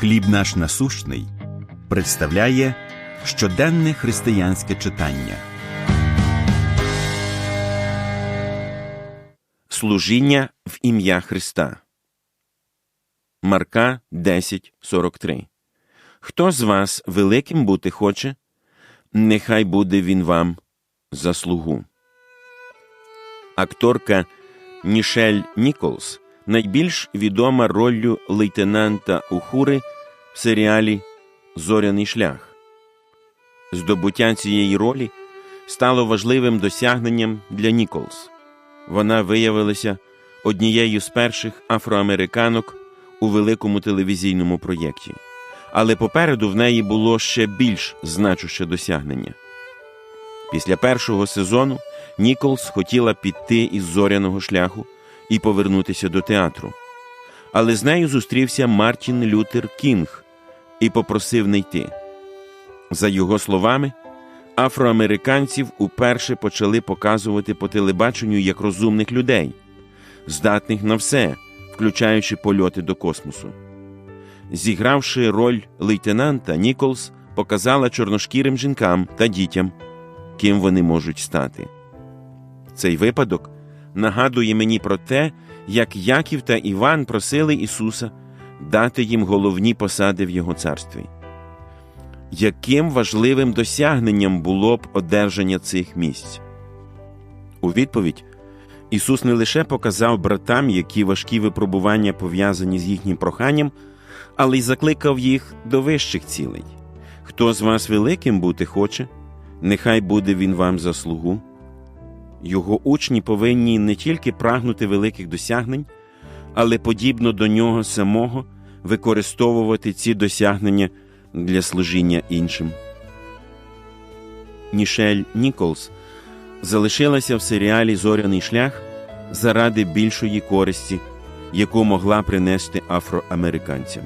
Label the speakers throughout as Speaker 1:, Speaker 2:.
Speaker 1: Хліб наш насущний представляє щоденне християнське читання.
Speaker 2: Служіння в ім'я Христа. Марка 10.43 Хто з вас великим бути хоче, нехай буде він вам за слугу. Акторка Нішель Ніколс найбільш відома роллю лейтенанта Ухури в серіалі Зоряний шлях. Здобуття цієї ролі стало важливим досягненням для Ніколс. Вона виявилася однією з перших афроамериканок у великому телевізійному проєкті, але попереду в неї було ще більш значуще досягнення. Після першого сезону Ніколс хотіла піти із зоряного шляху і повернутися до театру. Але з нею зустрівся Мартін Лютер Кінг і попросив не йти. За його словами, афроамериканців уперше почали показувати по телебаченню як розумних людей, здатних на все, включаючи польоти до космосу. Зігравши роль лейтенанта, Ніколс показала чорношкірим жінкам та дітям, ким вони можуть стати. Цей випадок нагадує мені про те, як Яків та Іван просили Ісуса дати їм головні посади в Його царстві. Яким важливим досягненням було б одержання цих місць? У відповідь Ісус не лише показав братам, які важкі випробування пов'язані з їхнім проханням, але й закликав їх до вищих цілей. Хто з вас великим бути хоче, нехай буде він вам за слугу. Його учні повинні не тільки прагнути великих досягнень, але подібно до нього самого використовувати ці досягнення для служіння іншим. Нішель Ніколс залишилася в серіалі Зоряний шлях заради більшої користі, яку могла принести афроамериканцям.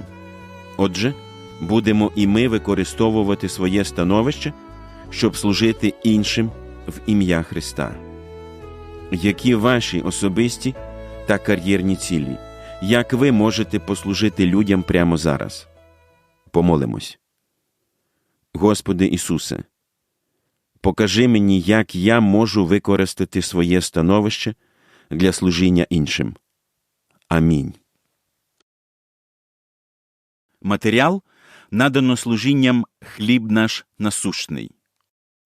Speaker 2: Отже, будемо і ми використовувати своє становище, щоб служити іншим в ім'я Христа. Які ваші особисті та кар'єрні цілі, як ви можете послужити людям прямо зараз? Помолимось. Господи Ісусе, покажи мені, як я можу використати своє становище для служіння іншим. Амінь.
Speaker 1: Матеріал надано служінням Хліб наш насущний.